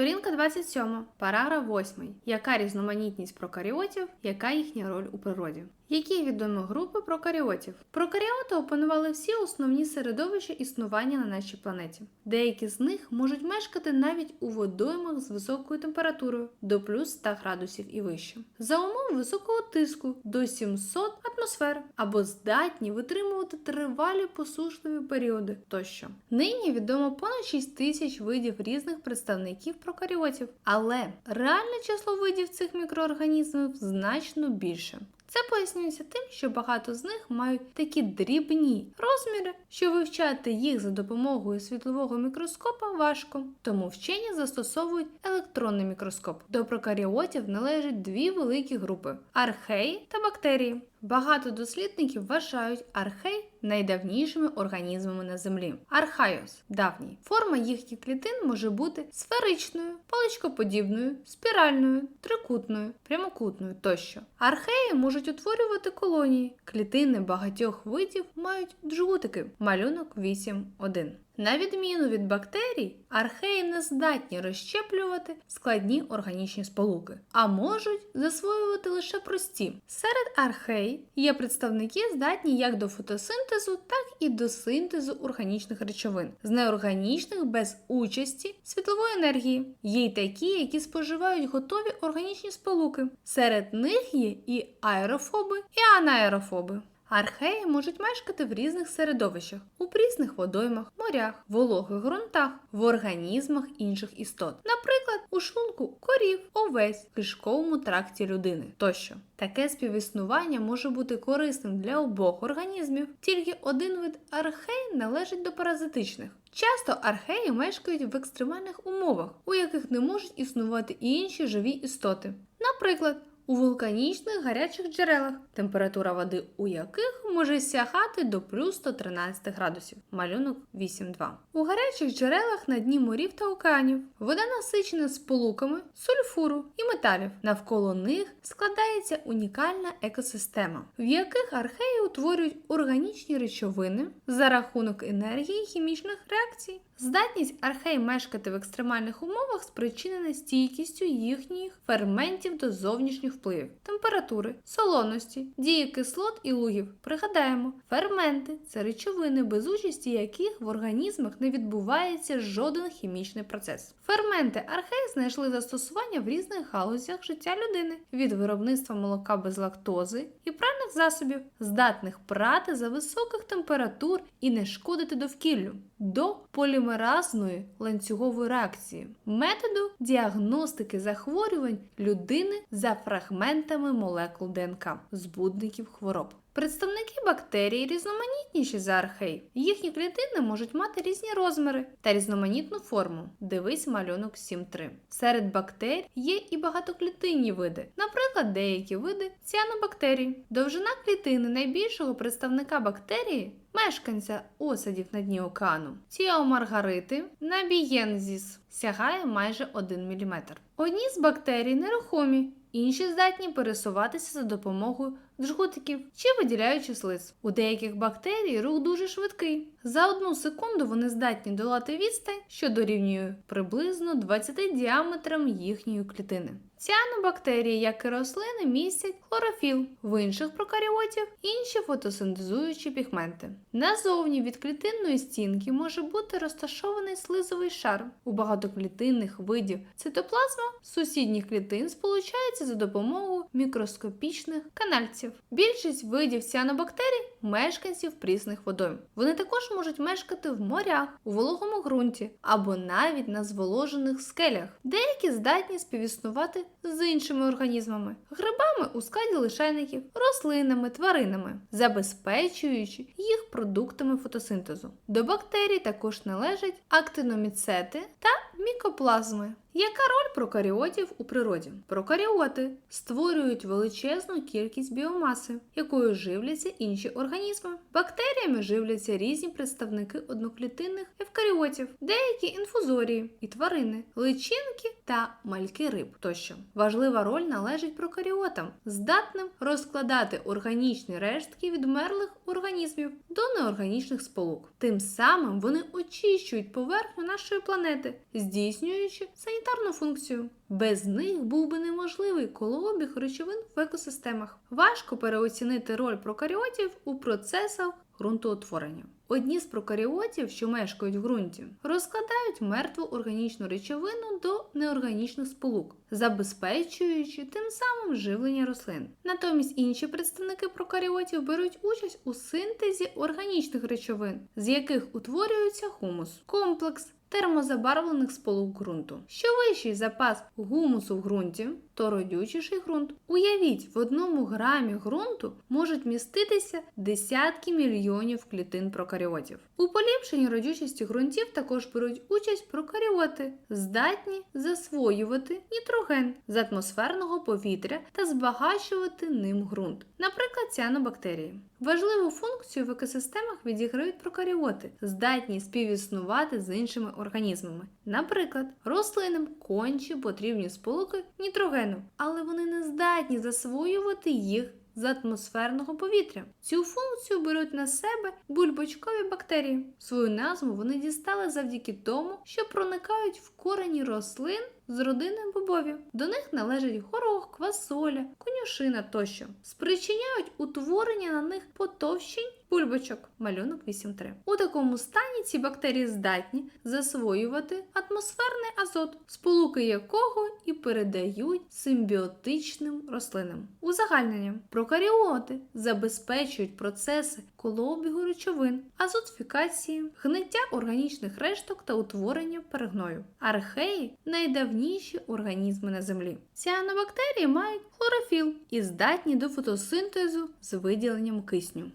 Сторінка 27, параграф 8. Яка різноманітність прокаріотів, яка їхня роль у природі? Які відомі групи прокаріотів? Прокаріоти опанували всі основні середовища існування на нашій планеті. Деякі з них можуть мешкати навіть у водоймах з високою температурою до плюс 100 градусів і вище, за умов високого тиску до 700 атмосфер, або здатні витримувати тривалі посушливі періоди тощо. Нині відомо понад 6 тисяч видів різних представників прокаріотів, але реальне число видів цих мікроорганізмів значно більше. Це пояснюється тим, що багато з них мають такі дрібні розміри, що вивчати їх за допомогою світлового мікроскопа важко, тому вчені застосовують електронний мікроскоп. До прокаріотів належать дві великі групи археї та бактерії. Багато дослідників вважають архей найдавнішими організмами на землі. Архайос давній. Форма їхніх клітин може бути сферичною, паличкоподібною, спіральною, трикутною, прямокутною тощо. Археї можуть утворювати колонії. Клітини багатьох видів мають джгутики. Малюнок 8.1. На відміну від бактерій, археї не здатні розщеплювати складні органічні сполуки, а можуть засвоювати лише прості. Серед архей є представники, здатні як до фотосинтезу, так і до синтезу органічних речовин, з неорганічних без участі світлової енергії. Є й такі, які споживають готові органічні сполуки. Серед них є і аерофоби, і анаерофоби. Археї можуть мешкати в різних середовищах, у прісних водоймах, морях, вологих ґрунтах, в організмах інших істот, наприклад, у шлунку корів, овець, кишковому тракті людини тощо. Таке співіснування може бути корисним для обох організмів, тільки один вид архей належить до паразитичних. Часто археї мешкають в екстремальних умовах, у яких не можуть існувати і інші живі істоти. Наприклад, у вулканічних гарячих джерелах, температура води у яких може сягати до плюс 113 градусів. Малюнок 8.2. У гарячих джерелах на дні морів та океанів вода насичена сполуками сульфуру і металів. Навколо них складається унікальна екосистема, в яких археї утворюють органічні речовини за рахунок енергії хімічних реакцій. Здатність архей мешкати в екстремальних умовах спричинена стійкістю їхніх ферментів до зовнішніх впливів, температури, солоності, дії кислот і лугів. Пригадаємо, ферменти це речовини, без участі яких в організмах не відбувається жоден хімічний процес. Ферменти архей знайшли застосування в різних галузях життя людини від виробництва молока без лактози і пральних засобів, здатних прати за високих температур і не шкодити довкіллю, до полімеразної ланцюгової реакції, методу діагностики захворювань людини за фрагментами молекул ДНК, збудників хвороб. Представники бактерій різноманітніші за архей. Їхні клітини можуть мати різні розміри та різноманітну форму. Дивись малюнок 7.3. Серед бактерій є і багатоклітинні види, наприклад, деякі види ціанобактерій. Довжина клітини найбільшого представника бактерії мешканця осадів на дні океану. Тіомаргарити набієнзіс сягає майже 1 мм. Одні з бактерій нерухомі, інші здатні пересуватися за допомогою джгутиків чи виділяючи слиз. У деяких бактерій рух дуже швидкий. За одну секунду вони здатні долати відстань, що дорівнює приблизно 20 діаметрам їхньої клітини. Ціанобактерії, як і рослини, містять хлорофіл, в інших прокаріотів інші фотосинтезуючі пігменти. Назовні від клітинної стінки може бути розташований слизовий шар. У багатоклітинних видів цитоплазма сусідніх клітин сполучається за допомогою мікроскопічних канальців. Більшість видів ціанобактерій мешканців прісних водойм. Вони також можуть мешкати в морях, у вологому ґрунті або навіть на зволожених скелях. Деякі здатні співіснувати з іншими організмами, грибами у складі лишайників, рослинами, тваринами, забезпечуючи їх продуктами фотосинтезу. До бактерій також належать актиноміцети та мікоплазми. Яка роль прокаріотів у природі? Прокаріоти створюють величезну кількість біомаси, якою живляться інші організми. Бактеріями живляться різні представники одноклітинних евкаріотів, деякі інфузорії і тварини, личинки та мальки риб тощо. Важлива роль належить прокаріотам, здатним розкладати органічні рештки відмерлих організмів до неорганічних сполук. Тим самим вони очищують поверхню нашої планети, здійснюючи санітарну санітарну функцію. Без них був би неможливий колообіг речовин в екосистемах. Важко переоцінити роль прокаріотів у процесах ґрунтоутворення. Одні з прокаріотів, що мешкають в ґрунті, розкладають мертву органічну речовину до неорганічних сполук, забезпечуючи тим самим живлення рослин. Натомість інші представники прокаріотів беруть участь у синтезі органічних речовин, з яких утворюється хумус, комплекс термозабарвлених сполук ґрунту. Що вищий запас гумусу в ґрунті, то родючіший ґрунт. Уявіть, в одному грамі ґрунту можуть міститися десятки мільйонів клітин прокаріотів. У поліпшенні родючості ґрунтів також беруть участь прокаріоти, здатні засвоювати нітроген з атмосферного повітря та збагачувати ним ґрунт, наприклад, ціанобактерії. Важливу функцію в екосистемах відіграють прокаріоти, здатні співіснувати з іншими організмами. Наприклад, рослинам конче потрібні сполуки нітрогену, але вони не здатні засвоювати їх з атмосферного повітря. Цю функцію беруть на себе бульбочкові бактерії. Свою назву вони дістали завдяки тому, що проникають в корені рослин з родини бобові. До них належать горох, квасоля, конюшина тощо. Спричиняють утворення на них потовщень бульбочок. Малюнок 8.3. У такому стані ці бактерії здатні засвоювати атмосферний азот, сполуки якого і передають симбіотичним рослинам. Узагальнення прокаріоти забезпечують процеси колообігу речовин, азотифікації, гниття органічних решток та утворення перегною. Археї найдавніші організми на землі. Ціанобактерії мають хлорофіл і здатні до фотосинтезу з виділенням кисню.